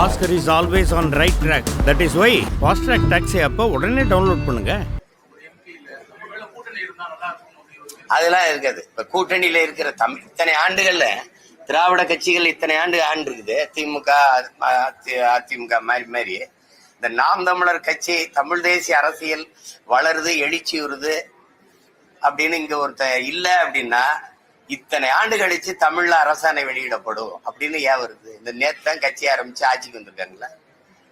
Oscar is always on right track that is why fast track taxi அப்போ உடனே download பண்ணுங்க. அதெல்லாம் இருக்காது. இப்போ கூட்டணியில் இருக்கிற தமிழ் இத்தனை ஆண்டுகளில் திராவிட கட்சிகள் இத்தனை ஆண்டு ஆண்டு இருக்குது திமுக அதிமுக மாதிரி மாதிரி இந்த நாம் தமிழர் கட்சி தமிழ் தேசிய அரசியல் வளருது எழுச்சி வருது அப்படின்னு இங்கே ஒருத்த இல்லை அப்படின்னா இத்தனை ஆண்டு கழிச்சு தமிழ்ல அரசாணை வெளியிடப்படும் அப்படின்னு ஏன் வருது? இந்த நேத்து தான் கட்சி ஆரம்பிச்சு ஆட்சிக்கு வந்திருக்காங்களா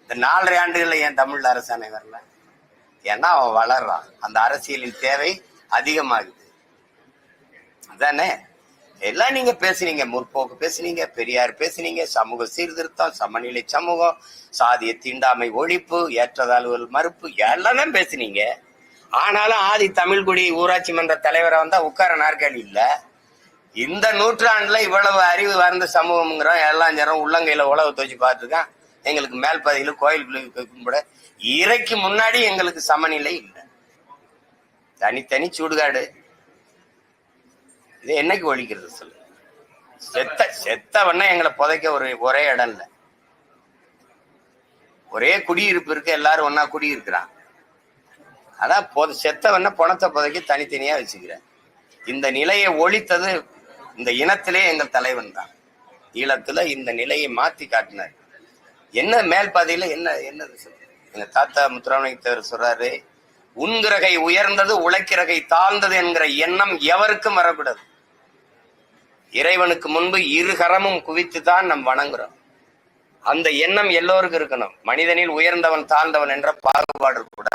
இந்த நாலரை ஆண்டுகள்ல ஏன் தமிழ்ல அரசாணை வரல? ஏன்னா அவன் வளர்றான். அந்த அரசியலின் தேவை அதிகமாகுது. அதானே? எல்லாம் நீங்க பேசுனீங்க. முற்போக்கு பேசுனீங்க பெரியார் பேசுனீங்க சமூக சீர்திருத்தம் சமநிலை சமூகம் சாதிய தீண்டாமை ஒழிப்பு ஏற்றதாழ்வுகள் மறுப்பு எல்லாமே பேசுனீங்க. ஆனாலும் ஆதி தமிழ்குடி ஊராட்சி மன்ற தலைவரை வந்தா உட்கார நாற்காலி இல்லை. இந்த நூற்றாண்டுல இவ்வளவு அறிவு வார்ந்த சமூகம்ங்கிறோம் எல்லாம் ஜனம் உள்ளங்கையில உழவு துவச்சு பார்த்துருக்கான். எங்களுக்கு மேல் பகுதியில கோயில் கும்பிட. இறைக்கு முன்னாடி எங்களுக்கு சமநிலை இல்லை. தனித்தனி சூடுகாடு. இது என்னைக்கு ஒழிக்கிறது சொல்லு? செத்த செத்தவன எங்களை புதைக்க ஒரு ஒரே இடம் இல்லை. ஒரே குடியிருப்பு இருக்கு எல்லாரும் ஒன்னா குடியிருக்கிறான் அதான் பொத செத்தவன பணத்தை புதைக்க தனித்தனியா வச்சுக்கிறேன். இந்த நிலையை ஒழித்தது இந்த இனத்திலே எங்கள் தலைவன் தான். ஈழத்துல இந்த நிலையை மாத்தி காட்டினார். என்ன மேல் பாதையில என்ன என்ன எங்க தாத்தா முத்துராமலிங்கத்தவர் சொல்றாரு உன்கிறகை உயர்ந்தது உழைக்கிறகை தாழ்ந்தது என்கிற எண்ணம் எவருக்கும் வரக்கூடாது. இறைவனுக்கு முன்பு இருகரமும் குவித்து தான் நம் வணங்குறோம். அந்த எண்ணம் எல்லோருக்கும் இருக்கணும். மனிதனில் உயர்ந்தவன் தாழ்ந்தவன் என்ற பாகுபாடு கூட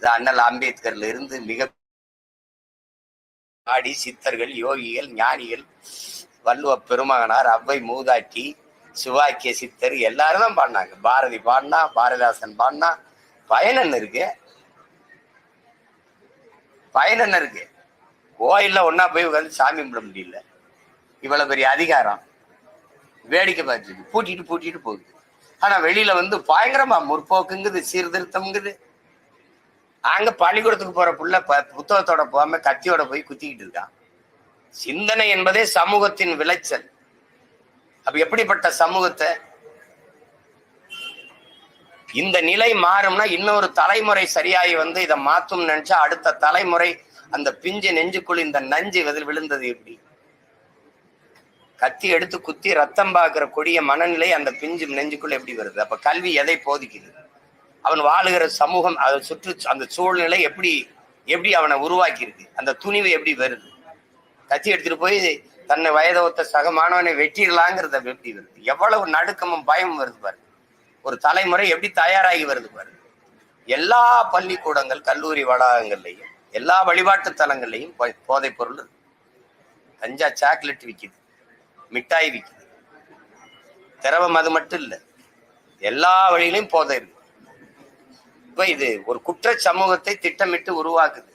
இது அண்ணல் அம்பேத்கர்ல இருந்து மிக ஆடி சித்தர்கள் யோகிகள் ஞானிகள் வள்ளுவ பெருமகனார் அவ்வை மூதாட்டி சிவாக்கிய சித்தர் எல்லாரும் தான் பாடினாங்க. பாரதி பாடினா பாரதிதாசன் பாடினா பயனன் இருக்கு? பயனன் இருக்கு? கோயில்ல ஒன்னா போய் உட்காந்து சாமி கும்பிட முடியல. இவ்வளவு பெரிய அதிகாரம். வேடிக்கை பார்த்துருக்கு பூட்டிட்டு பூட்டிட்டு போகுது. ஆனா வெளியில வந்து பயங்கரமா முற்போக்குங்குது சீர்திருத்தம்ங்குது. அங்க பள்ளிக்கூடத்துக்கு போற புள்ள ப- புத்தகத்தோட போகாம கத்தியோட போய் குத்திக்கிட்டு இருக்கான். சிந்தனை என்பதே சமூகத்தின் விளைச்சல். அப்ப எப்படிப்பட்ட சமூகத்தை? இந்த நிலை மாறும்னா இன்னொரு தலைமுறை சரியாகி வந்து இதை மாத்தும் நினைச்சா அடுத்த தலைமுறை அந்த பிஞ்சு நெஞ்சுக்குள் இந்த நஞ்சு விழுந்தது எப்படி? கத்தி எடுத்து குத்தி ரத்தம் பார்க்கிற கொடிய மனநிலை அந்த பிஞ்சு நெஞ்சுக்குள்ள எப்படி வருது? அப்ப கல்வி எதை போதிக்குது? அவன் வாழுகிற சமூகம் அதை சுற்று அந்த சூழ்நிலை எப்படி எப்படி அவனை உருவாக்கி இருக்கு அந்த துணிவு எப்படி வருது? கத்தி எடுத்துட்டு போய் தன்னை வயதை ஒத்த சக மாணவனை வெட்டிடலாங்கிறத எப்படி வருது? எவ்வளவு நடுக்கமும் பயமும் வருது பாரு. ஒரு தலைமுறை எப்படி தயாராகி வருது பாரு. எல்லா பள்ளிக்கூடங்கள் கல்லூரி வளாகங்கள்லையும் எல்லா வழிபாட்டு தலங்கள்லையும் போ- போதைப் பொருள் கஞ்சா சாக்லேட் விற்கிது மிட்டாய் விற்கிது திரவம் அது மட்டும் இல்லை எல்லா வழியிலையும் போதை இருக்கு. இப்ப இது ஒரு குற்ற சமூகத்தை திட்டமிட்டு உருவாக்குது.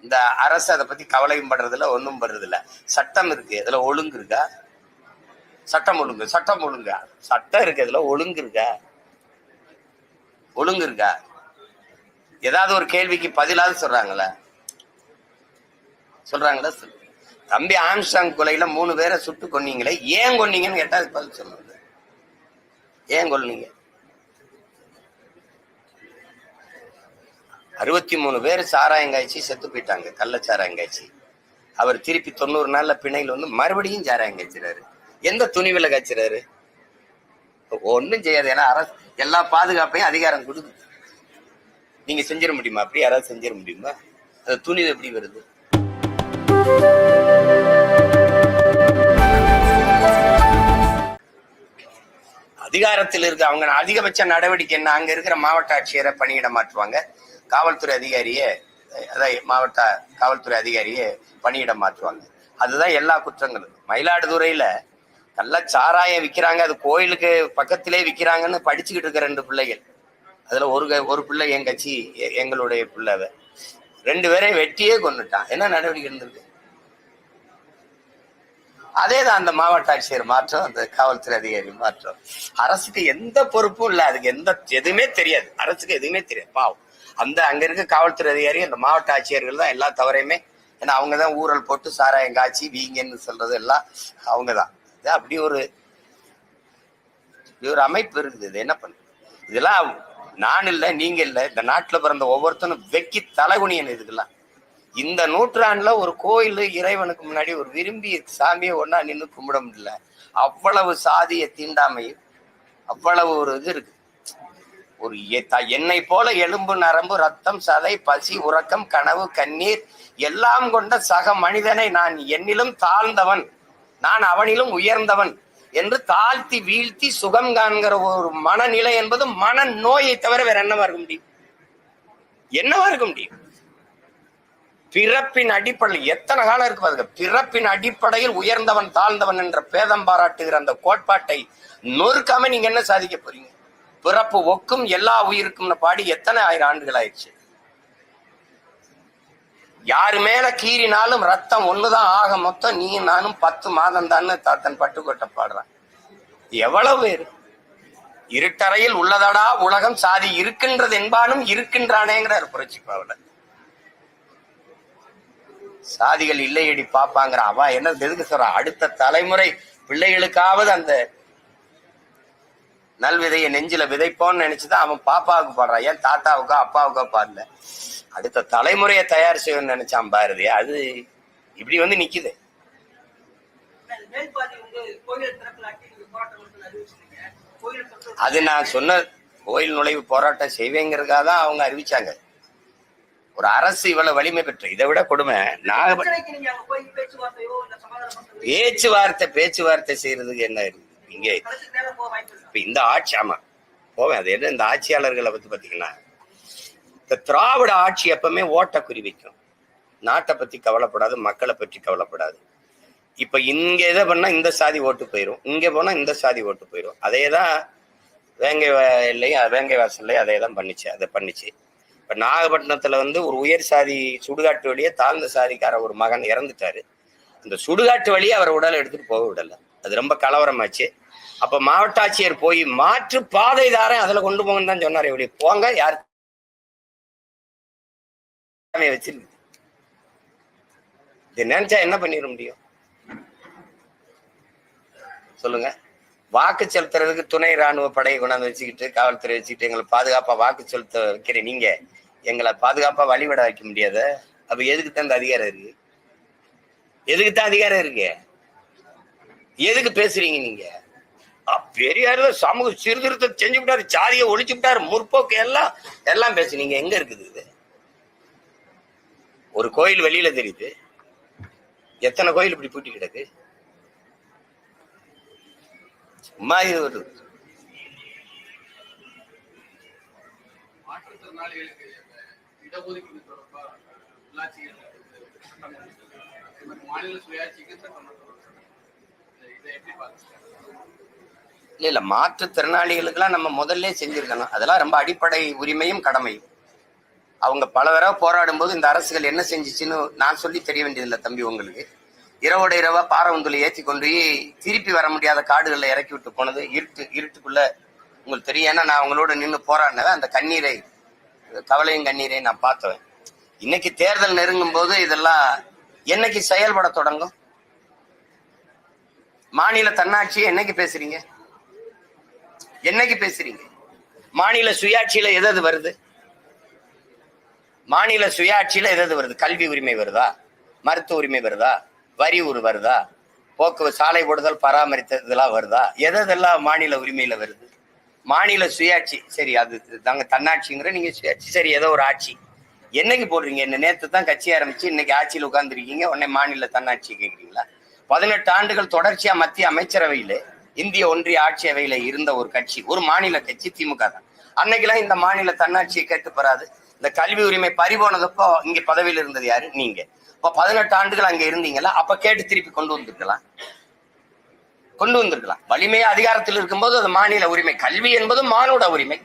இந்த அரசு அதை பத்தி கவலையும் படுறதில்ல ஒன்றும் படுறதில்ல. சட்டம் இருக்கு இதுல ஒழுங்கு இருக்கா? சட்டம் ஒழுங்கு சட்டம் ஒழுங்கா? சட்டம் இருக்கு இதுல ஒழுங்கு இருக்கா? ஒழுங்கு இருக்கா? ஏதாவது ஒரு கேள்விக்கு பதிலாவது சொல்றாங்களா? சொல்றாங்களா? சொல்லு தம்பி ஆம்சாங் கொலையில மூணு பேரை சுட்டு கொன்னீங்களே ஏன் கொன்னீங்கன்னு கேட்டா பதில் சொல்லுங்க. ஏன் கொன்னீங்க? அறுபத்தி மூணு பேர் சாராயங்காய்ச்சி செத்து போயிட்டாங்க கள்ள சாராயங்காய்ச்சி. அவர் திருப்பி தொண்ணூறு நாள்ல பிணையில் வந்து மறுபடியும் சாராயம் காய்ச்சிறாரு. எந்த துணிவில் காய்ச்சிறாரு? ஒன்றும் செய்யாது. ஏன்னா அரசு எல்லா பாதுகாப்பையும் அதிகாரம் கொடுக்குது. நீங்க செஞ்சிட முடியுமா? அப்படி யாராவது செஞ்சிட முடியுமா? அந்த துணிவு எப்படி வருது? அதிகாரத்தில் இருக்க அவங்க அதிகபட்ச நடவடிக்கை என்ன? அங்க இருக்கிற மாவட்ட ஆட்சியரை பணியிட மாற்றுவாங்க. காவல்துறை அதிகாரியே அதான் மாவட்ட காவல்துறை அதிகாரியே பணியிடம் மாற்றுவாங்க. அதுதான் எல்லா குற்றங்களும். மயிலாடுதுறையில நல்லா சாராயம் விக்கிறாங்க. அது கோயிலுக்கு பக்கத்திலே விக்கிறாங்கன்னு படிச்சுக்கிட்டு இருக்க ரெண்டு பிள்ளைகள். அதுல ஒரு ஒரு பிள்ளை என் கட்சி எங்களுடைய பிள்ளை ரெண்டு பேரையும் வெட்டியே கொண்டுட்டான் என்ன நடவடிக்கை இருந்திருக்கு அதே தான் அந்த மாவட்ட ஆட்சியர் மாற்றம் அந்த காவல்துறை அதிகாரி மாற்றம். அரசுக்கு எந்த பொறுப்பும் இல்லை. அதுக்கு எந்த எதுவுமே தெரியாது. அரசுக்கு எதுவுமே தெரியாது. பாவம். அந்த அங்க இருக்க காவல்துறை அதிகாரி அந்த மாவட்ட ஆட்சியர்கள் தான் எல்லா தவறையுமே ஏன்னா அவங்க தான் ஊரல் போட்டு சாராயம் காய்ச்சி வீங்கன்னு சொல்றது எல்லாம் அவங்க தான். அப்படி ஒரு ஒரு அமைப்பு இருக்குது. இது என்ன பண்ணு இதெல்லாம் நான் இல்லை நீங்க இல்லை. இந்த நாட்டில் பிறந்த ஒவ்வொருத்தனும் வெக்கி தலைகுனியன் இதுக்கெல்லாம். இந்த நூற்றாண்டுல ஒரு கோயில் இறைவனுக்கு முன்னாடி ஒரு விரும்பி சாமியை ஒன்னா நின்று கும்பிட முடியல. அவ்வளவு சாதிய தீண்டாமை அவ்வளவு ஒரு இது இருக்கு. ஒரு என்னை போல எலும்பு நரம்பு ரத்தம் சதை பசி உறக்கம் கனவு கண்ணீர் எல்லாம் கொண்ட சக மனிதனை நான் என்னிலும் தாழ்ந்தவன். நான் அவனிலும் உயர்ந்தவன் என்று தாழ்த்தி வீழ்த்தி சுகம் காண்கிற ஒரு மனநிலை என்பது மன நோயை தவிர வேற என்னவா இருக்க முடியும்? என்னவா இருக்க முடியும்? பிறப்பின் அடிப்படையில் எத்தனை காலம் இருக்கு பாருங்க. பிறப்பின் அடிப்படையில் உயர்ந்தவன் தாழ்ந்தவன் என்ற பேதம் பாராட்டுகிற அந்த கோட்பாட்டை நொறுக்காம நீங்க என்ன சாதிக்க போறீங்க? பிறப்பு ஒக்கும் எல்லா உயிருக்கும்னு பாடி எத்தனை ஆயிரம் ஆண்டுகள் ஆயிடுச்சு? யாரு மேல கீறினாலும் ரத்தம் ஒண்ணுதான் ஆக மொத்தம் நீ நானும் பத்து மாதம் தான்னு தாத்தன் பட்டுக்கோட்டை பாடுறான். எவ்வளவு பேர்? இருட்டறையில் உள்ளதடா உலகம் சாதி இருக்கின்றது என்பானும் இருக்கின்றானேங்கிறார் புரட்சி பாவலர் சாதிகள் இல்லையடி பாப்பாங்கிற அவ என்ன எதுக்கு சொல்ற? அடுத்த தலைமுறை பிள்ளைகளுக்காவது அந்த நல்விதையை நெஞ்சில விதைப்போன்னு நினைச்சுதான் அவன் பாப்பாவுக்கு பாடுறான். ஏன் தாத்தாவுக்கோ அப்பாவுக்கோ பாடல. அடுத்த தலைமுறையை தயார் செய்யணும்னு நினைச்சான் பாரதி அது இப்படி வந்து நிக்குது. அது நான் சொன்ன கோயில் நுழைவு போராட்டம் செய்வேங்கிறதுக்காக தான் அவங்க அறிவிச்சாங்க. ஒரு அரசு இவ்வளவு வலிமை பெற்ற இதை விட கொடுமை. நாகப்பட்டினம் பேச்சுவார்த்தை பேச்சுவார்த்தை செய்யறதுக்கு என்ன இருக்கு? இங்கே. இப்போ இப்ப இந்த ஆட்சி ஆமா. போவேன். அது என்ன இந்த ஆட்சியாளர்களை பத்தி பாத்தீங்கன்னா இந்த திராவிட ஆட்சி எப்பவுமே ஓட்ட குறிவைக்கும் நாட்டை பத்தி கவலைப்படாது மக்களை பற்றி கவலைப்படாது. இப்ப இங்க எதை பண்ணா இந்த சாதி ஓட்டு போயிரும். இங்க போனா இந்த சாதி ஓட்டு போயிரும். அதே தான் வேங்கை இல்லையும் வேங்கை வாசல்லையும் அதே தான் பண்ணிச்சு அதை பண்ணிச்சு. இப்ப நாகப்பட்டினத்துல வந்து ஒரு உயர் சாதி சுடுகாட்டு வழியே தாழ்ந்த சாதிக்கார ஒரு மகன் இறந்துட்டாரு. அந்த சுடுகாட்டு வழியே அவர் உடலை எடுத்துட்டு போக விடலை. அது ரொம்ப கலவரமாச்சு. அப்ப மாவட்ட ஆட்சியர் போய் மாற்று பாதை தாரன் அதுல கொண்டு போங்கன்னு தான் சொன்னார். இப்படி போங்க யார் வச்சிருக்கு இது நினைச்சா என்ன பண்ணிட முடியும்? சொல்லுங்க. வாக்கு செலுத்துறதுக்கு துணை ராணுவ படையை கொண்டாந்து வச்சுக்கிட்டு காவல்துறை வச்சுக்கிட்டு எங்களை பாதுகாப்பா வாக்கு செலுத்த வைக்கிற நீங்க எங்களை பாதுகாப்பா வழிவிட வைக்க முடியாத. அப்ப எதுக்கு தான் இந்த அதிகாரம் இருக்கு? எதுக்கு தான் அதிகாரம் இருக்கு? எதுக்கு பேசுறீங்க நீங்க? பெரியார் தான் சமூக சீர்திருத்தம் செஞ்சு விட்டாரு சாதியை ஒழிச்சு விட்டாரு முற்போக்கு எல்லாம் எல்லாம் பேசுனீங்க எங்க இருக்குது இது? ஒரு கோயில் வெளியில தெரியுது. எத்தனை கோயில் இப்படி பூட்டி கிடக்கு? சும்மா இது ஒரு மாற்றுத்திறனாளிகளுக்கு இடஒதுக்கீடு இல்ல இல்ல மாற்றுத்திறனாளிகளுக்கெல்லாம் நம்ம முதல்ல செஞ்சிருக்கணும். அதெல்லாம் ரொம்ப அடிப்படை உரிமையும் கடமையும். அவங்க பல தடவை போராடும் போது இந்த அரசுகள் என்ன செஞ்சிச்சுன்னு நான் சொல்லி தெரிய வேண்டியதில்லை தம்பி உங்களுக்கு. இரவோட இரவா பாரவுந்துல ஏற்றி கொண்டு போய் திருப்பி வர முடியாத காடுகளில் இறக்கி விட்டு போனது இருட்டு இருட்டுக்குள்ள உங்களுக்கு தெரியும். ஏன்னா நான் அவங்களோட நின்று போராடினதை அந்த கண்ணீரை கவலையும் கண்ணீரை நான் பார்த்தவன். இன்னைக்கு தேர்தல் நெருங்கும் போது இதெல்லாம் என்னைக்கு செயல்பட தொடங்கும்? மாநில தன்னாட்சியை என்னைக்கு பேசுறீங்க? என்னைக்கு பேசுறீங்க? மாநில சுயாட்சியில எது வருது? மாநில சுயாட்சியில எது வருது? கல்வி உரிமை வருதா? மருத்துவ உரிமை வருதா? வரி ஒரு வருதா? போக்குவரத்து சாலை போடுதல் பராமரித்தல் இதெல்லாம் வருதா? எதெல்லாம் மாநில உரிமையில வருது? மாநில சுயாட்சி சரி அது தாங்க தன்னாட்சிங்கிற நீங்க சுயாட்சி. சரி ஏதோ ஒரு ஆட்சி. என்னைக்கு போடுறீங்க? என்ன நேத்து தான் கட்சி ஆரம்பிச்சு இன்னைக்கு ஆட்சியில் உட்காந்துருக்கீங்க உடனே மாநில தன்னாட்சி கேட்குறீங்களா பதினெட்டு ஆண்டுகள் தொடர்ச்சியா மத்திய அமைச்சரவையிலே இந்திய ஒன்றிய ஆட்சி அவையில இருந்த ஒரு கட்சி ஒரு மாநில கட்சி திமுக தான். அன்னைக்கெல்லாம் இந்த மாநில தன்னாட்சியை கேட்டு பெறாது. இந்த கல்வி உரிமை பறிபோனதப்போ இங்க பதவியில் இருந்தது யாரு? நீங்க. இப்ப பதினெட்டு ஆண்டுகள் அங்க இருந்தீங்களா அப்ப கேட்டு திருப்பி கொண்டு வந்திருக்கலாம். கொண்டு வந்திருக்கலாம். வலிமையா அதிகாரத்தில் இருக்கும்போது அது மாநில உரிமை கல்வி என்பது மானோட உரிமை.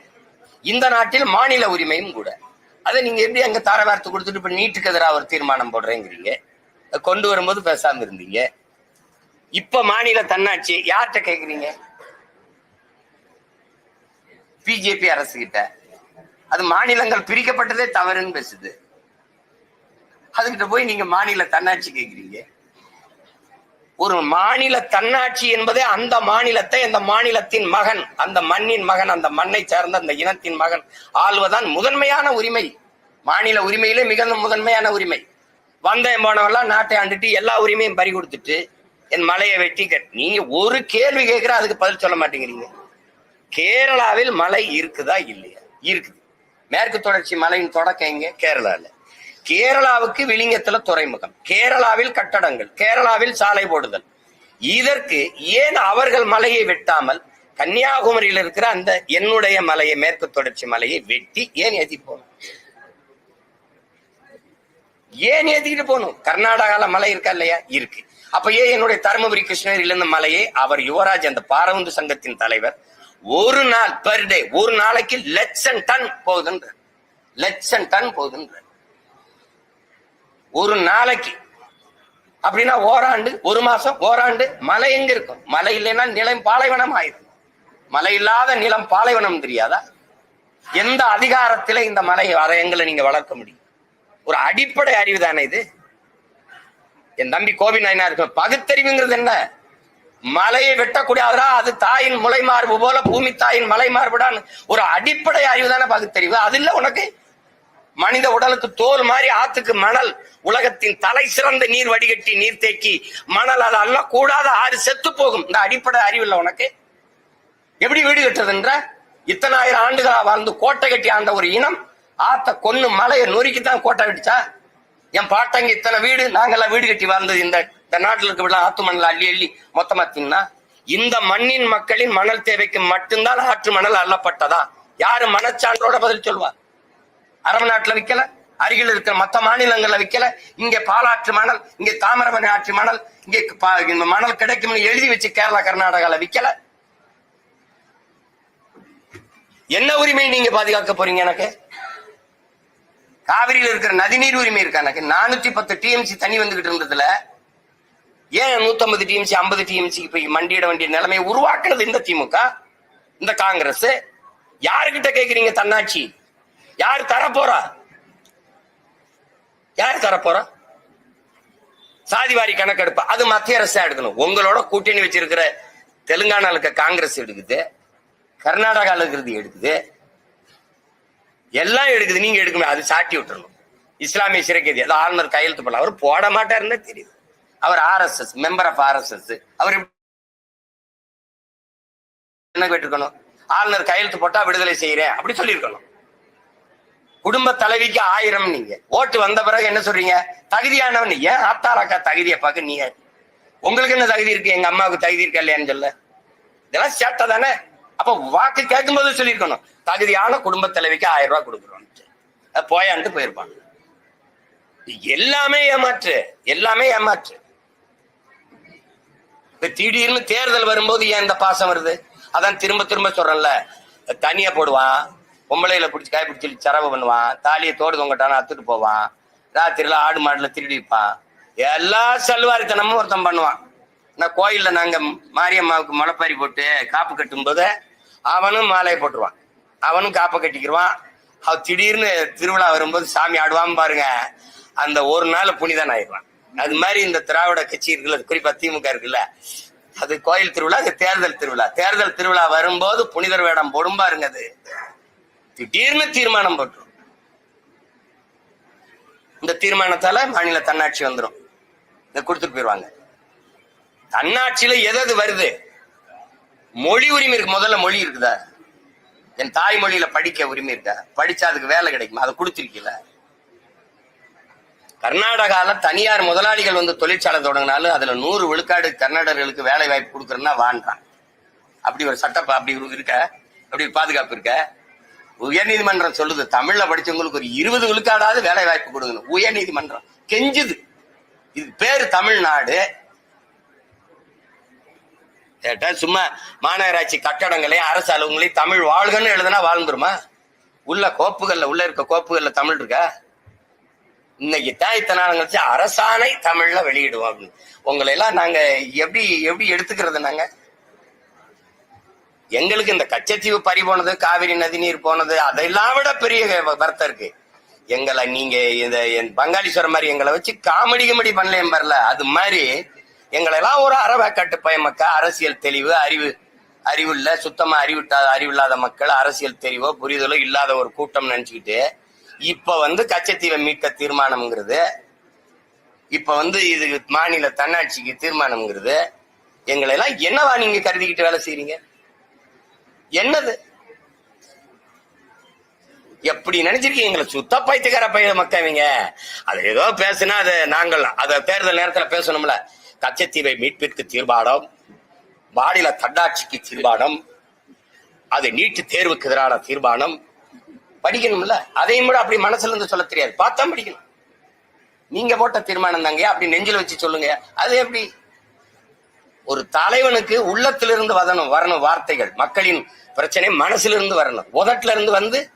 இந்த நாட்டில் மாநில உரிமையும் கூட. அதை நீங்க எப்படி அங்க தாரவார்த்து கொடுத்துட்டு இப்ப நீட்டுக்கு எதிராக ஒரு தீர்மானம் போடுறேங்கிறீங்க? கொண்டு வரும்போது பேசாம இருந்தீங்க. இப்ப மாநில தன்னாட்சி யார்கிட்ட கேக்குறீங்க? பிஜேபி அரசு கிட்ட அது மாநிலங்கள் பிரிக்கப்பட்டதே தவறுன்னு பேசுது. அதுகிட்ட போய் நீங்க மாநில தன்னாட்சி கேக்குறீங்க. ஒரு மாநில தன்னாட்சி என்பதே அந்த மாநிலத்தை அந்த மாநிலத்தின் மகன் அந்த மண்ணின் மகன் அந்த மண்ணை சேர்ந்த அந்த இனத்தின் மகன் ஆள்வதான் முதன்மையான உரிமை. மாநில உரிமையிலே மிக முதன்மையான உரிமை. வந்தேன் போனவெல்லாம் நாட்டை ஆண்டுட்டு எல்லா உரிமையும் பறி கொடுத்துட்டு என் மலையை வெட்டி கட். நீங்க ஒரு கேள்வி கேட்கிற அதுக்கு பதில் சொல்ல மாட்டேங்கிறீங்க. கேரளாவில் மலை இருக்குதா இல்லையா? இருக்குது. மேற்கு தொடர்ச்சி மலையின் தொடக்கம் எங்க? கேரளால. கேரளாவுக்கு விளிங்கத்துல துறைமுகம். கேரளாவில் கட்டடங்கள். கேரளாவில் சாலை போடுதல். இதற்கு ஏன் அவர்கள் மலையை வெட்டாமல் கன்னியாகுமரியில் இருக்கிற அந்த என்னுடைய மலையை மேற்கு தொடர்ச்சி மலையை வெட்டி ஏன் ஏத்தி போகணும்? ஏன் ஏத்திக்கிட்டு போகணும்? கர்நாடகால மலை இருக்கா இல்லையா? இருக்கு. அப்ப ஏன் என்னுடைய தருமபுரி கிருஷ்ணகிரியில இருந்த மலையை அவர் யுவராஜ் அந்த பாரவுந்து சங்கத்தின் தலைவர். ஒரு நாள் பெர் டே ஒரு நாளைக்கு லட்சம் டன் போகுதுன்ற. லட்சம் டன் போகுதுன்ற. ஒரு நாளைக்கு. அப்படின்னா ஓராண்டு ஒரு மாசம் ஓராண்டு மலை எங்க இருக்கும்? மழை இல்லைன்னா நிலம் பாலைவனம் ஆயிடும் மழை இல்லாத நிலம் பாலைவனம் தெரியாதா? எந்த அதிகாரத்தில இந்த மலை எங்களை நீங்க வளர்க்க முடியும்? ஒரு அடிப்படை அறிவு தானே இது. என் தம்பி கோபி நாயனா இருக்கு பகுத்தறிவுங்கிறது என்ன? மலையை வெட்டக்கூடாதா அது தாயின் முளை மார்பு போல பூமி தாயின் மலை மார்புடான் ஒரு அடிப்படை அறிவு தானே பகுத்தறிவு? அது இல்ல உனக்கு? மனித உடலுக்கு தோல் மாதிரி ஆத்துக்கு மணல் உலகத்தின் தலை சிறந்த நீர் வடிகட்டி நீர் தேக்கி மணல் அது அல்ல கூடாத ஆறு செத்து போகும். இந்த அடிப்படை அறிவு இல்ல உனக்கு? எப்படி வீடு கட்டுறதுன்ற? இத்தனாயிரம் ஆண்டுகளா வாழ்ந்து கோட்டை கட்டி ஆண்ட ஒரு இனம் ஆத்த கொன்னு மலையை நொறுக்கி தான் கோட்டை கட்டிச்சா? என் பாட்டங்க இத்தனை வீடு நாங்கெல்லாம் வீடு கட்டி வாழ்ந்தது. இந்த இந்த நாட்டில் இருக்க வீடு ஆத்து மணல் அள்ளி அள்ளி மொத்தமா தின்னா இந்த மண்ணின் மக்களின் மணல் தேவைக்கு மட்டும்தான் ஆற்று மணல் அள்ளப்பட்டதா? யாரு மனச்சான்றோட பதில் சொல்வா அரபு நாட்டுல விற்கல அருகில் இருக்கிற மற்ற மாநிலங்கள்ல விற்கல இங்க பாலாற்று மணல் இங்க தாமிரபரணி ஆற்று மணல் இங்க பா- இந்த மணல் கிடைக்கும்னு எழுதி வச்சு கேரளா கர்நாடகால விற்கல என்ன உரிமை நீங்க பாதுகாக்க போறீங்க எனக்கு? காவிரியில் இருக்கிற நதிநீர் உரிமை இருக்கா நானூத்தி பத்து டிஎம்சி தண்ணி வந்துகிட்டு இருந்ததுல. ஏன் 150 டிஎம்சி ஐம்பது டிஎம்சிக்கு போய் மண்டியிட வேண்டிய நிலைமையை உருவாக்குனது இந்த திமுக இந்த காங்கிரஸ்? யாருக்கிட்ட கேக்குறீங்க தன்னாட்சி? யார் தரப்போறா? யார் தரப்போறா? சாதிவாரி கணக்கெடுப்பு அது மத்திய அரசு எடுக்கணும். உங்களோட கூட்டணி வச்சிருக்கிற தெலுங்கானால இருக்க காங்கிரஸ் எடுக்குது கர்நாடகா இருக்கிறது எடுக்குது. எல்லாம் எடுக்குது நீங்க எடுக்கணும் அது சாட்டி விட்டுறணும். இஸ்லாமிய சிறைக்கைதி. அது ஆளுநர் கையெழுத்து போடலாம் அவர் போட மாட்டாருன்னு தெரியுது. அவர் ஆர்எஸ்எஸ் மெம்பர் ஆஃப் ஆர்எஸ்எஸ் அவர் என்ன கேட்டிருக்கணும்? ஆளுநர் கையெழுத்து போட்டா விடுதலை செய்யறேன். அப்படி சொல்லியிருக்கணும். குடும்ப தலைவிக்கு ஆயிரம் நீங்க. ஓட்டு வந்த பிறகு என்ன சொல்றீங்க? தகுதியானவன் ஏன் ஆத்தாராக்கா தகுதியை பார்க்க நீ? உங்களுக்கு என்ன தகுதி இருக்கு? எங்க அம்மாவுக்கு தகுதி இருக்கா இல்லையான்னு சொல்ல. இதெல்லாம் சேட்டை தானே? அப்ப வாக்கு கேட்கும்போது சொல்லியிருக்கணும். தகுதியான குடும்ப தலைவிக்கு ஆயிரம் ரூபாய் கொடுக்குறோம். போயான்ட்டு போயிருப்பாங்க. எல்லாமே ஏமாற்று. எல்லாமே ஏமாற்று. இப்ப திடீர்னு தேர்தல் வரும்போது ஏன் இந்த பாசம் வருது? அதான் திரும்ப திரும்ப சொல்றேன்ல. தனியா போடுவான் பொம்பளையில பிடிச்சி காய் பிடிச்சி சரவு பண்ணுவான் தாலியை தோடு தொங்கட்டான அத்துட்டு போவான் ராத்திரில ஆடு மாடுல திருடி வைப்பான். எல்லா செல்வாரித்தனமும் ஒருத்தன் பண்ணுவான். நான் கோயில்ல நாங்க மாரியம்மாவுக்கு முளைப்பாரி போட்டு காப்பு கட்டும் போது அவனும் மாலையை போட்டுருவான். அவனும் காப்பை கட்டிக்கிடுவான் அவ திடீர்னு திருவிழா வரும்போது சாமி ஆடுவான் பாருங்க. அந்த ஒரு நாள் புனிதன் ஆயிடுவான். அது மாதிரி இந்த திராவிட கட்சி இருக்குல்ல குறிப்பா திமுக இருக்குல்ல அது கோயில் திருவிழா அது தேர்தல் திருவிழா. தேர்தல் திருவிழா வரும்போது புனிதர் வேடம் போடும் பாருங்க அது. திடீர்னு தீர்மானம் போட்டுரும். இந்த தீர்மானத்தால மாநில தன்னாட்சி வந்துடும் இதை கொடுத்துட்டு போயிடுவாங்க. தன்னாட்சியில எது எது வருது? மொழி உரிமை இருக்கு. முதல்ல மொழி இருக்குதா? என் தாய்மொழியில படிக்க உரிமை இருக்கா? படிச்சா அதுக்கு வேலை கிடைக்குமா? அதை கொடுத்துருக்கீல. கர்நாடகால தனியார் முதலாளிகள் வந்து தொழிற்சாலை தொடங்கினாலும் அதுல நூறு விழுக்காடு கர்நாடகர்களுக்கு வேலை வாய்ப்பு கொடுக்குறேன்னா வாண்டான் அப்படி ஒரு சட்டப்பா அப்படி இருக்க? அப்படி ஒரு பாதுகாப்பு இருக்க? உயர்நீதிமன்றம் சொல்லுது தமிழ்ல படிச்சவங்களுக்கு ஒரு இருபது விழுக்காடாவது வேலை வாய்ப்பு கொடுக்கணும். உயர்நீதிமன்றம் கெஞ்சுது. இது பேரு தமிழ்நாடு. கேட்டா சும்மா மாநகராட்சி கட்டடங்களையும் அரசு அலுவலங்களையும் தமிழ் வாழ்கன்னு எழுதுனா வாழ்ந்துருமா உள்ள கோப்புகள்ல உள்ள இருக்க கோப்புகள்ல தமிழ் இருக்கா? இன்னைக்கு தான் இத்தனை நாள் கழிச்சு அரசாணை தமிழ்ல வெளியிடுவோம் அப்படின்னு. உங்களை எல்லாம் நாங்க எப்படி எப்படி எடுத்துக்கிறது நாங்க? எங்களுக்கு இந்த கச்சத்தீவு பறி போனது காவிரி நதி நீர் போனது அதெல்லாம் விட பெரிய வருத்தம் இருக்கு. எங்களை நீங்க இந்த என் பங்காளீஸ்வரர் மாதிரி எங்களை வச்சு காமெடி கமெடி பண்ணலையும் பரல. அது மாதிரி எங்களெல்லாம் ஒரு அறவேக்காட்டு பயமக்க அரசியல் தெளிவு அறிவு அறிவு இல்லை சுத்தமா அறிவிட்டாத அறிவில்லாத மக்கள் அரசியல் தெளிவோ புரிதலோ இல்லாத ஒரு கூட்டம் நினைச்சுக்கிட்டு இப்ப வந்து கச்சத்தீவை மீட்க தீர்மானம்ங்கிறது இப்ப வந்து இது மாநில தன்னாட்சிக்கு தீர்மானம்ங்கிறது எங்களை எல்லாம் என்னவா நீங்க கருதிக்கிட்டு வேலை செய்கிறீங்க என்னது? எப்படி நினைச்சிருக்கீங்க? எங்களை சுத்த பைத்தியக்கார பைய மக்கவங்க அது ஏதோ பேசுனா அது நாங்கள் அதை தேர்தல் நேரத்தில் பேசணும்ல. கச்சத்தீவை மீட்பிற்கு தீர்மானம் மாநில தன்னாட்சிக்கு தீர்மானம் அது நீட்டு தேர்வுக்கு எதிரான தீர்மானம். படிக்கணும்ல? அதையும் கூட அப்படி மனசுல இருந்து சொல்ல தெரியாது. பார்த்தா படிக்கணும். நீங்க போட்ட தீர்மானம் தாங்க அப்படி நெஞ்சில் வச்சு சொல்லுங்க அது எப்படி? ஒரு தலைவனுக்கு உள்ளத்திலிருந்து வதனும் வரணும் வார்த்தைகள். மக்களின் பிரச்சனை மனசிலிருந்து வரணும். உதட்டில இருந்து வந்து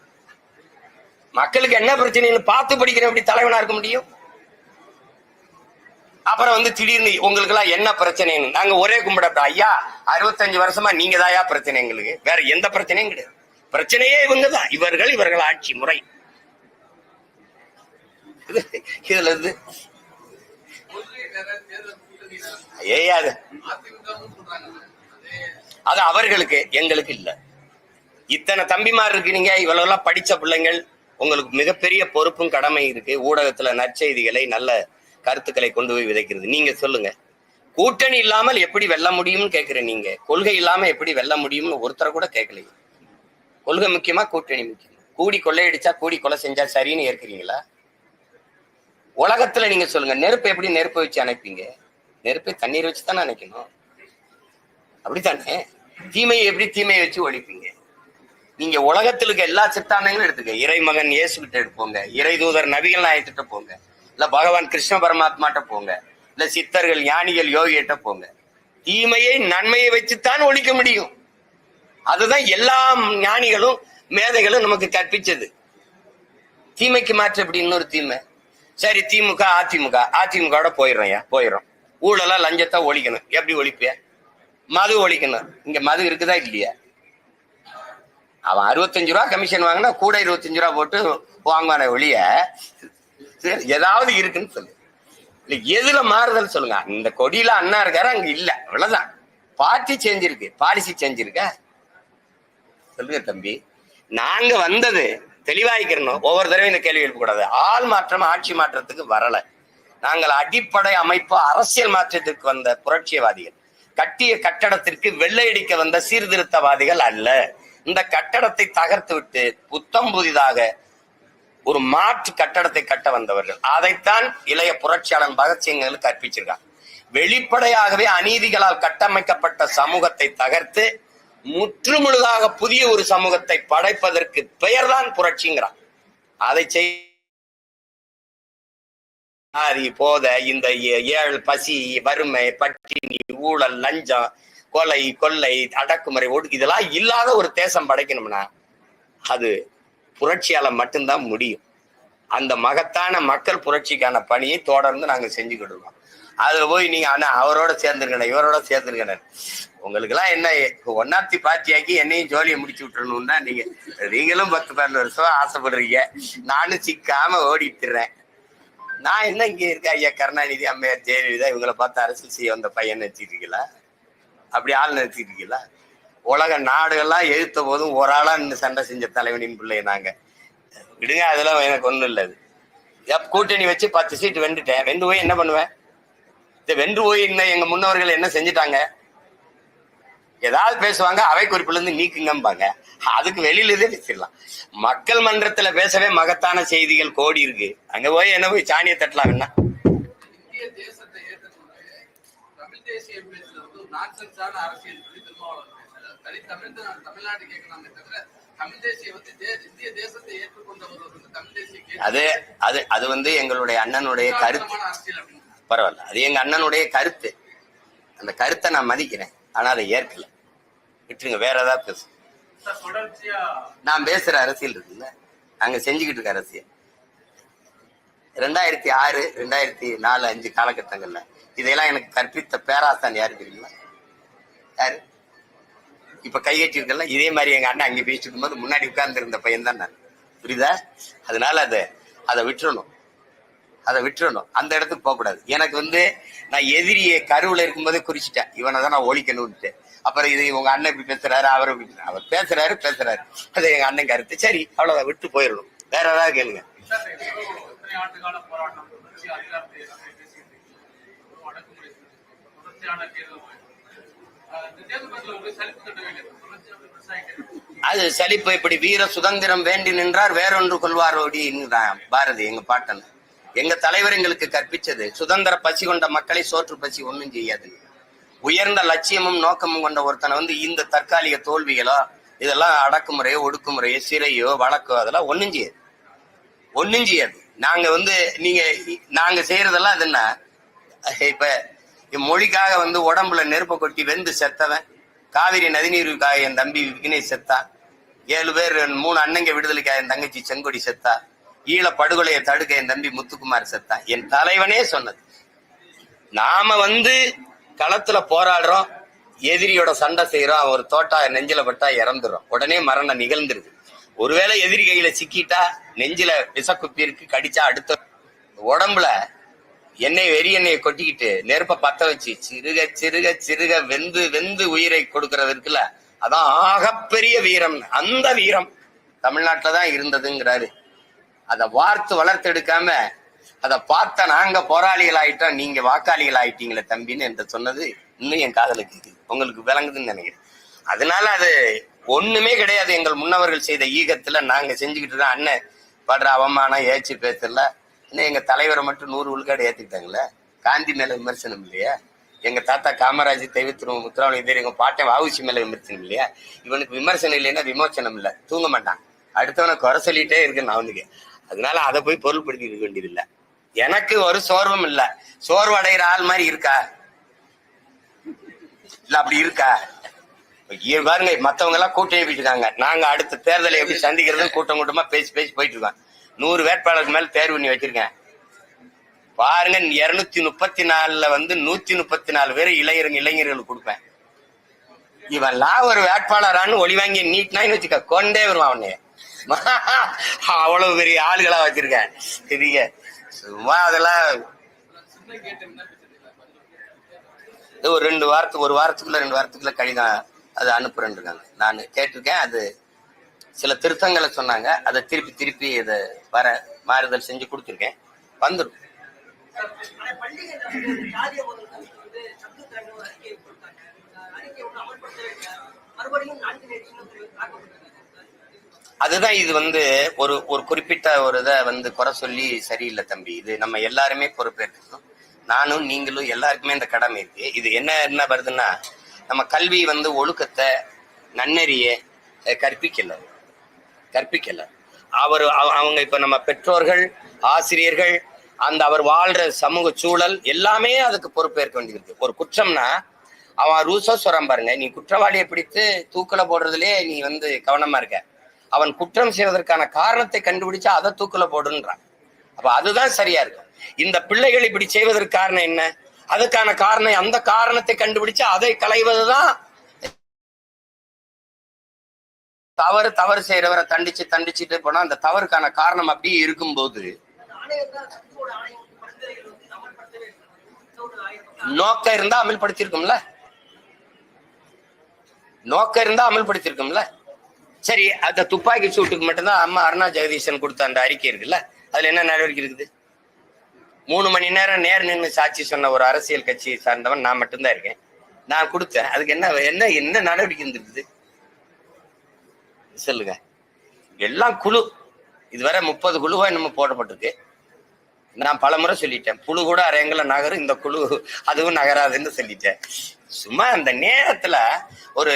மக்களுக்கு என்ன பிரச்சனைன்னு பார்த்து படிக்கிறேன். எப்படி தலைவனா இருக்க முடியும்? அப்புறம் வந்து திடீர்னு உங்களுக்கு எல்லாம் என்ன பிரச்சனைன்னு? நாங்க ஒரே கும்பிட ஐயா அறுபத்தஞ்சு வருஷமா நீங்க தாயா பிரச்சனை எங்களுக்கு? வேற எந்த பிரச்சனையும் கிடையாது. பிரச்சனையே இவங்க தான் இவர்கள் இவர்கள் ஆட்சி முறை. இதுல இருந்து ஏயாது ஏய் அது அது அவர்களுக்கு எங்களுக்கு இல்ல. இத்தனை தம்பிமார் இருக்கீங்க இவ்வளவு எல்லாம் படிச்ச பிள்ளைங்கள் உங்களுக்கு மிகப்பெரிய பொறுப்பும் கடமை இருக்கு. ஊடகத்துல நற்செய்திகளை நல்ல கருத்துக்களை கொண்டு போய் விதைக்கிறது. நீங்க சொல்லுங்க. கூட்டணி இல்லாமல் எப்படி வெல்ல முடியும்னு கேக்குறேன் நீங்க. கொள்கை இல்லாம எப்படி வெல்ல முடியும்னு ஒருத்தரை கூட கேட்கலையே கொள்கை முக்கியமா கூட்டணி முக்கியமா? கூடி கொள்ளையடிச்சா கூடி கொலை செஞ்சா சரின்னு ஏற்கிறீங்களா? உலகத்துல நீங்க சொல்லுங்க. நெருப்பு எப்படி நெருப்பு வச்சு அணைப்பீங்க? நெருப்பை தண்ணீர் வச்சு தானே அணைக்கணும். அப்படித்தானே? தீமையை எப்படி தீமையை வச்சு ஒழிப்பீங்க? நீங்க உலகத்திலுக்கு எல்லா சித்தாந்தங்களும் எடுத்துக்க. இறைமகன் இயேசுகிட்ட எடுப்போங்க இறை தூதர் நபிகள் நாயத்திட்ட போங்க. இல்ல பகவான் கிருஷ்ண பரமாத்மாட்ட போங்க. இல்ல சித்தர்கள் ஞானிகள் யோகிகிட்ட போங்க. தீமையை நன்மையை வச்சுத்தான் ஒழிக்க முடியும். அதுதான் எல்லா ஞானிகளும் மேதைகளும் நமக்கு கற்பிச்சது. தீமைக்கு மாற்று எப்படி? இன்னொரு தீமை. சரி திமுக அதிமுக. அதிமுகவோட ஏன் போயிடுறோம். ஊழலா லஞ்சத்தை ஒழிக்கணும். எப்படி ஒழிப்பிய மது ஒழிக்கணும். இங்க மது இருக்குதா இல்லையா? அவன் அறுபத்தஞ்சு ரூபா கமிஷன் வாங்கினா கூட இருபத்தஞ்சு ரூபா போட்டு வாங்குவான ஒழிய சரி, ஏதாவது இருக்குன்னு சொல்லு. இல்ல எதுல மாறுதல் சொல்லுங்க. இந்த கொடியில அண்ணா இருக்காரு அங்க இல்ல. அவ்வளவுதான். பார்ட்டி செஞ்சிருக்கு பாலிசி செஞ்சிருக்க சொல்லுங்க தம்பி. நாங்க வந்தது தெளிவாய்க்கிறணும். ஒவ்வொரு தடவையும் இந்த கேள்வி எழுப்பக்கூடாது. ஆள் மாற்றம் ஆட்சி மாற்றத்துக்கு வரல. நாங்கள் அடிப்படை அமைப்பு அரசியல் மாற்றத்திற்கு வந்த புரட்சியவாதிகள் கட்டிய கட்டடத்திற்கு வெள்ளையடிக்க வந்த சீர்திருத்தவாதிகள் அல்ல. இந்த கட்டடத்தை தகர்த்து விட்டு புத்தம் புதிதாக ஒரு மாற்று கட்டடத்தை கட்ட வந்தவர்கள். அதைத்தான் இளைய புரட்சியாளன் பகத்சிங் கற்பிச்சிருக்கான் வெளிப்படையாகவே அநீதிகளால் கட்டமைக்கப்பட்ட சமூகத்தை தகர்த்து முற்றுமுழுதாக புதிய ஒரு சமூகத்தை படைப்பதற்கு பெயர்தான் புரட்சிங்கிறான் அதை செய் போத இந்த ஏழு பசி வறுமை பட்டினி ஊழல் லஞ்சம் கொலை கொள்ளை அடக்குமுறை ஒடுக்கு இதெல்லாம் இல்லாத ஒரு தேசம் படைக்கணும்னா அது புரட்சியால மட்டும்தான் முடியும். அந்த மகத்தான மக்கள் புரட்சிக்கான பணியை தொடர்ந்து நாங்க செஞ்சுக்கிட்டு இருக்கோம். அதுல போய் நீங்க ஆனா அவரோட சேர்ந்துருக்கணும் இவரோட சேர்ந்துருக்கணும் உங்களுக்கு எல்லாம் என்ன ஒன்னாத்தி பார்ட்டியாக்கி என்னையும் ஜோலியை முடிச்சு விட்டுறணும்னா நீங்க நீங்களும் பத்து பன்னெண்டு வருஷம் ஆசைப்படுறீங்க. நானும் சிக்காம ஓடிட்டுறேன். நான் என்ன இங்க இருக்க ஐயா கருணாநிதி அம்மையார் ஜெயலலிதா இவங்களை பார்த்து அரசியல் செய்ய வந்த பையன் நினைச்சிருக்கீங்களா அப்படி ஆள் நினைச்சிருக்கீங்களா உலக நாடுகள்லாம் எழுத்த போதும் ஒரு ஆளா நின்று சண்டை செஞ்ச தலைவனின் பிள்ளை நாங்க. விடுங்க அதெல்லாம் எனக்கு ஒண்ணும் இல்லை அது. எப் கூட்டணி வச்சு பத்து சீட்டு வெண்டுட்டேன் வெண்டு போய் என்ன பண்ணுவேன்? இந்த வென்று போய் இன்னும் எங்க முன்னோர்கள் என்ன செஞ்சுட்டாங்க? ஏதாவது பேசுவாங்க அவை குறிப்புல இருந்து நீக்குங்கம்பாங்க. அதுக்கு வெளியில இருந்தே பேசிடலாம். மக்கள் மன்றத்துல பேசவே மகத்தான செய்திகள் கோடி இருக்கு. அங்க போய் என்ன போய் சாணியை தட்டலாம் என்ன? தேசத்தை ஏற்றுக்கொண்டு தமிழ் தேசிய பேசுறது அரசியல் திருமாவளவன் பேசுறாரு தனி தமிழ் தான் தமிழ்நாடு கேட்கலாமே தவிர தமிழ் தேசியம் வந்து தே- இந்திய தேசத்தை ஏற்றுக்கொண்டவர் வந்து தமிழ் தேசிய அது அது அது வந்து எங்களுடைய அண்ணனுடைய கருத்து. பரவாயில்ல. அது எங்க அண்ணனுடைய கருத்து. அந்த கருத்தை நான் மதிக்கிறேன். ஆனா அதை ஏற்கல. விட்டுருங்க வேற ஏதாவது பேசு நான் பேசுற அரசியல் இருக்குல்ல? நாங்க செஞ்சுக்கிட்டு இருக்க அரசியல். ரெண்டாயிரத்தி ஆறு ரெண்டாயிரத்தி நாலு அஞ்சு காலகட்டங்கள்ல இதையெல்லாம் எனக்கு கற்பித்த பேராசான் யாரு தெரியுமா? யாரு? இப்ப கைகட்டி இருக்கல இதே மாதிரி எங்க அண்ணன் அங்கே பேசிட்டு இருக்கும்போது முன்னாடி உட்கார்ந்து இருந்த பையன் தான் நான் புரியுதா அதனால அதை அதை விட்டுறணும் அதை விட்டுறணும் அந்த இடத்துக்கு போகக்கூடாது எனக்கு வந்து நான் எதிரியை கருவில் இருக்கும்போதே குறிச்சிட்டேன் இவனை தான் நான் ஒழிக்கணும்ட்டு அப்புறம் இது உங்க அண்ணன் இப்படி பேசுறாரு அவர் இப்படி அவர் பேசுறாரு பேசுறாரு அது எங்க அண்ணன் கருத்து சரி அவ்வளவுதான் விட்டு போயிடணும் வேற ஏதாவது கேளுங்க போராட்டம் அது சலிப்பு இப்படி வீர சுதந்திரம் வேண்டி நின்றார் வேறொன்று கொள்வாரோடி பாரதி எங்க பாட்டன். எங்க தலைவர் எங்களுக்கு கற்பிச்சது சுதந்திர பசி கொண்ட மக்களை சோற்று பசி ஒன்றும் செய்யாது. உயர்ந்த லட்சியமும் நோக்கமும் கொண்ட ஒருத்தனை வந்து இந்த தற்காலிக தோல்விகளோ இதெல்லாம் அடக்குமுறையோ ஒடுக்குமுறையோ சிறையோ வழக்கோ அதெல்லாம் ஒண்ணும் செய்யாது. ஒண்ணும் செய்யாது. நாங்க வந்து நீங்க நாங்க செய்யறதெல்லாம் அது என்ன? இப்ப இம்மொழிக்காக வந்து உடம்புல நெருப்பை கொட்டி வெந்து செத்தவன். காவிரி நதிநீருக்காக என் தம்பி விக்னேஷ் செத்தா. ஏழு பேர் மூணு அண்ணங்க விடுதலைக்காக என் தங்கச்சி செங்கொடி செத்தா. ஈழ படுகொலையை தடுக்க என் தம்பி முத்துக்குமார் செத்தா. என் தலைவனே சொன்னது. நாம வந்து களத்துல போராடுறோம். எதிரியோட சண்டை செய்யறோம் ஒரு தோட்டா நெஞ்சில பட்டா இறந்துரும் உடனே மரணம் நிகழ்ந்துருது. ஒருவேளை எதிரி கையில சிக்கிட்டா நெஞ்சில விஷக்குப்பி இருக்கு கடிச்சா அடுத்த உடம்புல எண்ணெய் வெறி எண்ணெயை கொட்டிக்கிட்டு நெருப்ப பத்த வச்சு சிறுக சிறுக சிறுக வெந்து வெந்து உயிரை கொடுக்கறது இருக்குல்ல? அதான் ஆகப்பெரிய வீரம். அந்த வீரம் தமிழ்நாட்டுல தான் இருந்ததுங்கிறாரு. அதை வார்த்து வளர்த்தெடுக்காம அதை பார்த்த நாங்க போராளிகள் ஆயிட்டோம் நீங்க வாக்காளிகள் ஆயிட்டீங்களே தம்பின்னு என்று சொன்னது இன்னும் என் காதல கேக்குது உங்களுக்கு விளங்குதுன்னு நினைக்கிறேன். அதனால அது ஒண்ணுமே கிடையாது. எங்கள் முன்னவர்கள் செய்த ஈகத்துல நாங்க செஞ்சுக்கிட்டு தான் அண்ணன் படுற அவமானம் ஏச்சு பேசல இன்னும் எங்கள் தலைவரை மட்டும் நூறு உள்காடு ஏத்துக்கிட்டாங்களே காந்தி மேலே விமர்சனம் இல்லையா? எங்க தாத்தா காமராஜ் தெய்வத்திரு முத்துராமலிங்க எங்கள் பாட்டை வாவுசி மேலே விமர்சனம் இல்லையா? இவனுக்கு விமர்சனம் இல்லைன்னா விமோசனம் இல்லை. தூங்க மாட்டான். அடுத்தவனை குறை சொல்லிட்டே இருக்கேன் நான் அவனுக்கு அதனால அதை போய் பொருள்படுத்தி இருக்க வேண்டியதில்லை. எனக்கு ஒரு சோர்வும் இல்லை. சோர்வு அடைகிற ஆள் மாதிரி இருக்கா? இல்ல அப்படி இருக்கா? பாருங்க மத்தவங்க எல்லாம் கூட்டணி போயிட்டு இருக்காங்க. நாங்க அடுத்த தேர்தலை எப்படி சந்திக்கிறது கூட்டம் கூட்டமா பேசி பேசி போயிட்டு இருக்கோம். நூறு வேட்பாளருக்கு மேல தேர்வு பண்ணி வச்சிருக்கேன். பாருங்க இருநூத்தி முப்பத்தி நாலுல வந்து நூத்தி முப்பத்தி நாலு பேர் இளைஞர் இளைஞர்களுக்கு கொடுப்பேன். இவெல்லாம் ஒரு வேட்பாளரான்னு ஒளி வாங்கி நீட்னான்னு வச்சுக்க கொண்டே வருவான் அவனே. அவ்வளவு பெரிய ஆளுகளா வச்சிருக்கேன். சரிங்க. சும்மா அதெல்லாம் ஒரு ரெண்டு வாரத்துக்கு ஒரு வாரத்துக்குள்ள ரெண்டு வாரத்துக்குள்ள கடிதம் அது அனுப்புறேன் இருக்காங்க நான் கேட்டிருக்கேன் அது சில திருத்தங்களை சொன்னாங்க. அதை திருப்பி திருப்பி இதை வர மாறுதல் செஞ்சு கொடுத்துருக்கேன். வந்துடும் அதுதான் இது வந்து ஒரு ஒரு குறிப்பிட்ட ஒரு இதை வந்து குறை சொல்லி சரியில்லை தம்பி. இது நம்ம எல்லாருமே பொறுப்பேற்கணும் நானும் நீங்களும் எல்லாருக்குமே இந்த கடமை இருக்கு. இது என்ன என்ன வருதுன்னா நம்ம கல்வி வந்து ஒழுக்கத்தை நன்னெறிய கற்பிக்கல. கற்பிக்கல. அவர் அவங்க இப்ப நம்ம பெற்றோர்கள் ஆசிரியர்கள் அந்த அவர் வாழ்ற சமூக சூழல் எல்லாமே அதுக்கு பொறுப்பேற்க வேண்டியிருக்கு ஒரு குற்றம்னா அவன் ரூசா சொல்றான் பாருங்க நீ குற்றவாளியை பிடித்து தூக்கில போடுறதுலயே நீ வந்து கவனமா இருக்க. அவன் குற்றம் செய்வதற்கான காரணத்தை கண்டுபிடிச்சா அதை தூக்கில போடுன்றான். அப்ப அதுதான் சரியா இருக்கும். இந்த பிள்ளைகள் இப்படி செய்வதற்கு காரணம் என்ன? அதுக்கான காரணம் அந்த காரணத்தை கண்டுபிடிச்சு அதை களைவதுதான் தவறு தவறு செய்யறவரை தண்டிச்சு தண்டிச்சுட்டு போனா அந்த தவறுக்கான காரணம் அப்படியே இருக்கும்போது நோக்க நோக்கம் இருந்தா அமல்படுத்தியிருக்கும்ல? நோக்கம் இருந்தா அமல்படுத்தியிருக்கும்ல? சரி அந்த துப்பாக்கி சூட்டுக்கு மட்டும்தான் அம்மா அருணா ஜெகதீசன் கொடுத்த அந்த அறிக்கை இருக்குல்ல? அதுல என்ன நடவடிக்கை இருக்குது? மூணு மணி நேரம் நேர் நின்று சாட்சி சொன்ன ஒரு அரசியல் கட்சியை சார்ந்தவன் நான் மட்டும்தான் இருக்கேன். நான் கொடுத்தேன். அதுக்கு என்ன என்ன என்ன நடவடிக்கை இருந்திருக்குது? சொல்லுங்க. எல்லாம் குழு. இதுவரை முப்பது குழுவா நம்ம போடப்பட்டிருக்கு. நான் பலமுறை சொல்லிட்டேன். புழு கூட அரையங்கள நகரும். இந்த குழு அதுவும் நகராதுன்னு சொல்லிட்டேன். சும்மா அந்த நேரத்துல ஒரு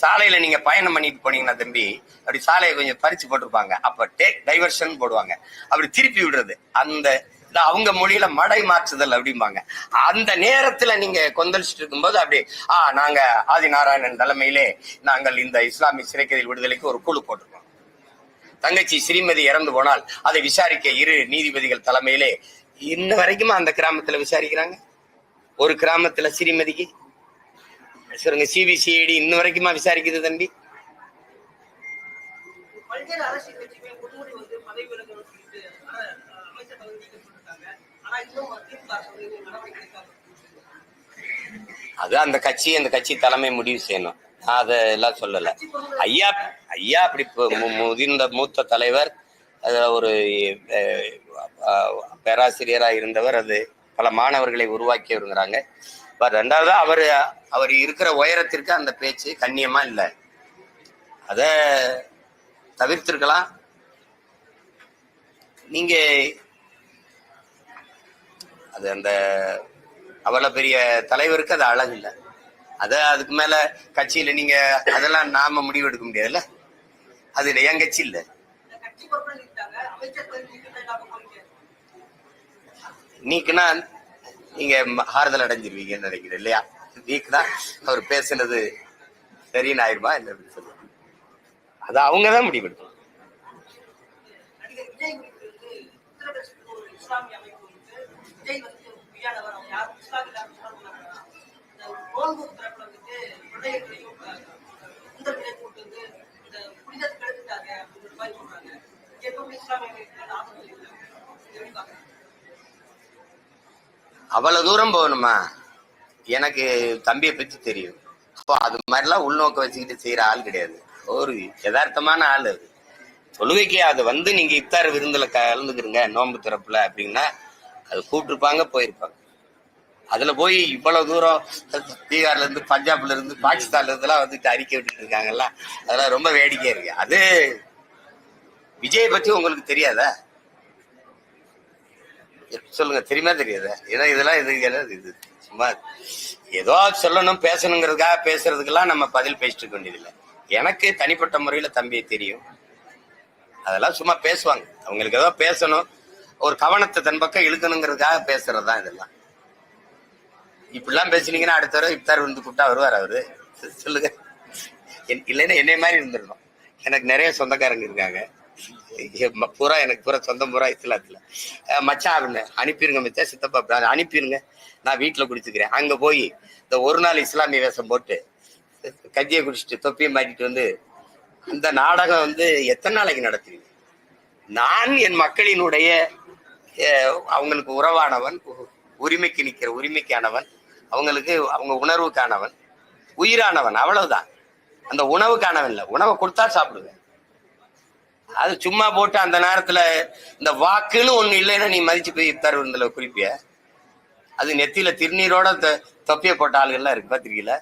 சாலையில நீங்க பயணம் பண்ணிட்டு போனீங்கன்னா தம்பி அப்படி சாலையை கொஞ்சம் பறிச்சு போட்டிருப்பாங்க. அப்ப டே டைவர்ஷன் போடுவாங்க. அப்படி திருப்பி விடுறது. அந்த அவங்க மொழியில மடை மாற்றுதல் அப்படிம்பாங்க. அந்த நேரத்துல நீங்க கொந்தளிச்சுட்டு இருக்கும்போது அப்படி ஆ நாங்க ஆதி நாராயணன் தலைமையிலே நாங்கள் இந்த இஸ்லாமிய சிறைக்கதில் விடுதலைக்கு ஒரு குழு போட்டிருக்கோம். தங்கச்சி ஸ்ரீமதி இறந்து போனால் அதை விசாரிக்க இரு நீதிபதிகள் தலைமையிலே இன்ன வரைக்குமா அந்த கிராமத்துல விசாரிக்கிறாங்க? ஒரு கிராமத்துல ஸ்ரீமதிக்கு? சொல்லுங்க சிபிசிஐடி இன்ன வரைக்குமா விசாரிக்குது தம்பி? பல்வேறு அரசியல் கட்சிகள் முன்மொழி வந்து பதவி அது அந்த கட்சி அந்த கட்சி தலைமை முடிவு செய்யணும். நான் அதை எல்லாம் சொல்லல. ஐயா ஐயா அப்படி மு- முதிர்ந்த மூத்த தலைவர் அதுல ஒரு பேராசிரியராக பேராசிரியரா இருந்தவர் அது பல மாணவர்களை உருவாக்கியவருங்கிறாங்க பட் ரெண்டாவது அவர் அவர் இருக்கிற உயரத்திற்கு அந்த பேச்சு கண்ணியமா இல்லை. அதை தவிர்த்திருக்கலாம். நீங்க அது அந்த அவ்வளவு பெரிய தலைவருக்கு அது அழகு இல்லை. அத அதுக்கு மேல கட்சியில நீங்க அதெல்லாம் நாம முடிவு எடுக்க முடியாதுல்ல? அது இல்லை, என் கட்சி இல்ல. நீக்குன்னா நீக்குனா நீங்க ஆறுதல் அடைஞ்சிருவீங்கன்னு நினைக்கிறேன் இல்லையா? நீக்குனா அவர் பேசுனது சரின்னு ஆயிருமா என்ன அப்படின்னு சொல்லுவாங்க அது அவங்கதான் தான் எடுக்கணும் நடிகர் விஜய் குறித்து வந்து உத்தரப்பிரதேசத்துக்கு ஒரு இஸ்லாமிய அமைப்பு வந்து விஜய் வந்து பொய்யானவர் அவர் யாரும் இஸ்லாமிய சொன்னாங்க இந்த நோன்பு தரப்புல வந்துட்டு பிள்ளைகளையும் இந்த நிலை போட்டு வந்து இந்த புனிதத்தை கெடுத்துட்டாங்க அப்படின்ற மாதிரி சொல்றாங்க. எப்பவுமே இஸ்லாமியர்களுக்கு இஸ்லாமிய அமைப்பு ஆதரவு தெரிவிக்கிறாங்க அவ்வளவு தூரம் போகணுமா? எனக்கு தம்பியை பத்தி தெரியும். அப்போ அது மாதிரிலாம் உள்நோக்க வச்சுக்கிட்டு செய்யற ஆள் கிடையாது. ஒரு யதார்த்தமான ஆள் அது. தொழுகைக்கு அது வந்து நீங்க இத்தார் விருந்துல கலந்துக்கிறீங்க நோன்பு திறப்புல அப்படின்னா அது கூப்பிட்டுருப்பாங்க போயிருப்பாங்க. அதுல போய் இவ்வளவு தூரம் பீகார்ல இருந்து பஞ்சாப்ல இருந்து பாகிஸ்தான்ல வந்துட்டு அறிக்கை விட்டுட்டு இருக்காங்கல்ல அதெல்லாம் ரொம்ப வேடிக்கையா இருக்கு. அது விஜய் பத்தி உங்களுக்கு தெரியாதா? சொல்லுங்க தெரியுமா தெரியாதா? ஏன்னா இதெல்லாம் இது இது சும்மா ஏதோ சொல்லணும் பேசணுங்கிறதுக்காக பேசுறதுக்கெல்லாம் நம்ம பதில் பேசிட்டு இருக்க வேண்டியதில்லை. எனக்கு தனிப்பட்ட முறையில தம்பியை தெரியும். அதெல்லாம் சும்மா பேசுவாங்க. அவங்களுக்கு ஏதோ பேசணும் ஒரு கவனத்தை தன் பக்கம் இழுக்கணுங்கிறதுக்காக பேசுறது தான் இதெல்லாம். இப்படிலாம் பேசுனீங்கன்னா அடுத்த தடவை இப்தார் வந்து கூப்பிட்டா வருவார் அவரு. சொல்லுங்க. என்- இல்லைன்னா என்னை மாதிரி இருந்துடணும். எனக்கு நிறைய சொந்தக்காரங்க இருக்காங்க. பூரா எனக்கு பூரா சொந்தம் பூரா இஸ்லாத்துல. மச்சா மச்சான் அப்படின்னு அனுப்பிடுங்க மிச்சா சித்தப்பா அனுப்பிடுங்க நான் வீட்டில் குடிச்சுக்கிறேன். அங்கே போய் இந்த ஒரு நாள் இஸ்லாமிய வேஷம் போட்டு கஜியை குடிச்சிட்டு தொப்பியை மாட்டிட்டு வந்து அந்த நாடகம் வந்து எத்தனை நாளைக்கு நடத்துவீங்க நான் என் மக்களினுடைய அவங்களுக்கு உறவானவன் உ- உரிமைக்கு நிற்கிற உரிமைக்கானவன் அவங்களுக்கு அவங்க உணர்வுக்கானவன் உயிரானவன் அவ்வளவுதான். அந்த உணவுக்கானவன் இல்லை உணவை கொடுத்தா சாப்பிடுவேன். அது சும்மா போட்டு அந்த நேரத்துல இந்த வாக்குன்னு ஒண்ணு இல்லைன்னா நீ மதிச்சு போய் இஃப்தார் குறிப்பிய. அது நெத்தியில திருநீரோட தொ- தொப்பிய போட்ட ஆளுகள்லாம் இருக்கு பாத்திருக்கீங்களா?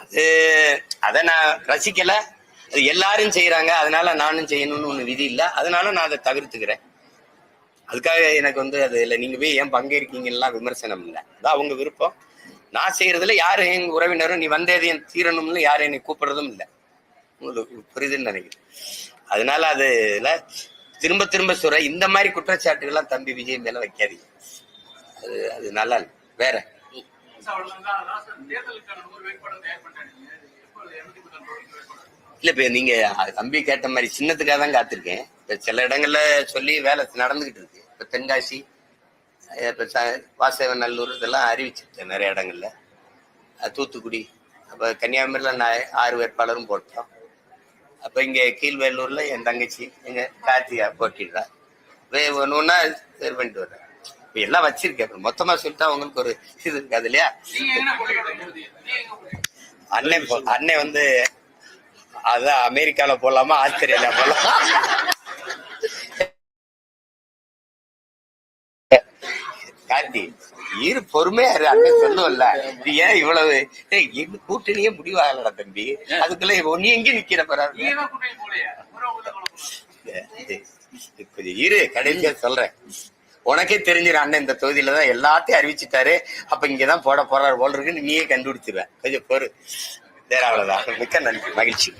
அது அதை நான் ரசிக்கல. அது எல்லாரும் செய்யறாங்க அதனால நானும் செய்யணும்னு ஒண்ணு விதி இல்லை. அதனால நான் அதை தவிர்த்துக்கிறேன். அதுக்காக எனக்கு வந்து அது இல்லை. நீங்க போய் ஏன் பங்கேற்கீங்கலாம் விமர்சனம் இல்லை. அதான் அவங்க விருப்பம். நான் செய்யறதுல யாரும் எங்க உறவினரும் நீ வந்தேது என் தீரணும்னு யாரும் என்னை கூப்பிடுறதும் இல்லை. உங்களுக்கு புரியுதுன்னு நினைக்கிறேன். அதனால அதுல திரும்ப திரும்ப சொல்ற இந்த மாதிரி குற்றச்சாட்டுகள்லாம் தம்பி விஜய் மேல வைக்காதீங்க. அது அது நல்லா இல்லை. வேற தேர்தலுக்கான நூறு வேட்பாளர் தயார் பண்ணிட்டாங்க எப்போ இருநூத்தி முப்பத்தி வேட்பாளர் இல்ல இப்ப நீங்க தம்பி கேட்ட மாதிரி சின்னத்துக்காக தான் காத்திருக்கேன். இப்ப சில இடங்கள்ல சொல்லி வேலை நடந்துகிட்டு இருக்கு. இப்ப தென்காசி இப்ப ச- வாசவநல்லூர் இதெல்லாம் அறிவிச்சிருக்கேன் நிறைய இடங்கள்ல. தூத்துக்குடி அப்ப கன்னியாகுமரியில நான் ஆறு வேட்பாளரும் போட்டோம். அப்ப இங்க கீழ்வேலூர்ல என் தங்கச்சி எங்க கார்த்திகா போட்டிடுறா. வே- ஒண்ணா தேர்வு பண்ணிட்டு வர்றேன். இப்ப எல்லாம் வச்சிருக்கேன். மொத்தமா சொல்லிட்டா உங்களுக்கு ஒரு இது இருக்காது இல்லையா? அண்ணன் அண்ணன் வந்து அதான் அமெரிக்கால போலாமா ஆஸ்திரேலியா போலாமா கார்த்தி இரு பொறுமையா இரு அண்ணன் சொல்லுவல்ல. ஏன் இவ்வளவு எங்க கூட்டணியே முடிவாகலடா தம்பி. அதுக்குள்ள நீ எங்க நிக்கிற குழப்பம் கொஞ்சம் இரு கடைசியா சொல்றேன். உனக்கே தெரிஞ்சிரு அண்ணன் இந்த தொகுதியில தான் எல்லாத்தையும் அறிவிச்சிட்டாரு. அப்ப இங்கதான் போட போறாரு போல இருக்குன்னு நீயே கண்டுபிடிச்சிருவ. கொஞ்சம் பொறு. வேற அவ்வளவுதான் மிக்க நன்றி. மகிழ்ச்சி.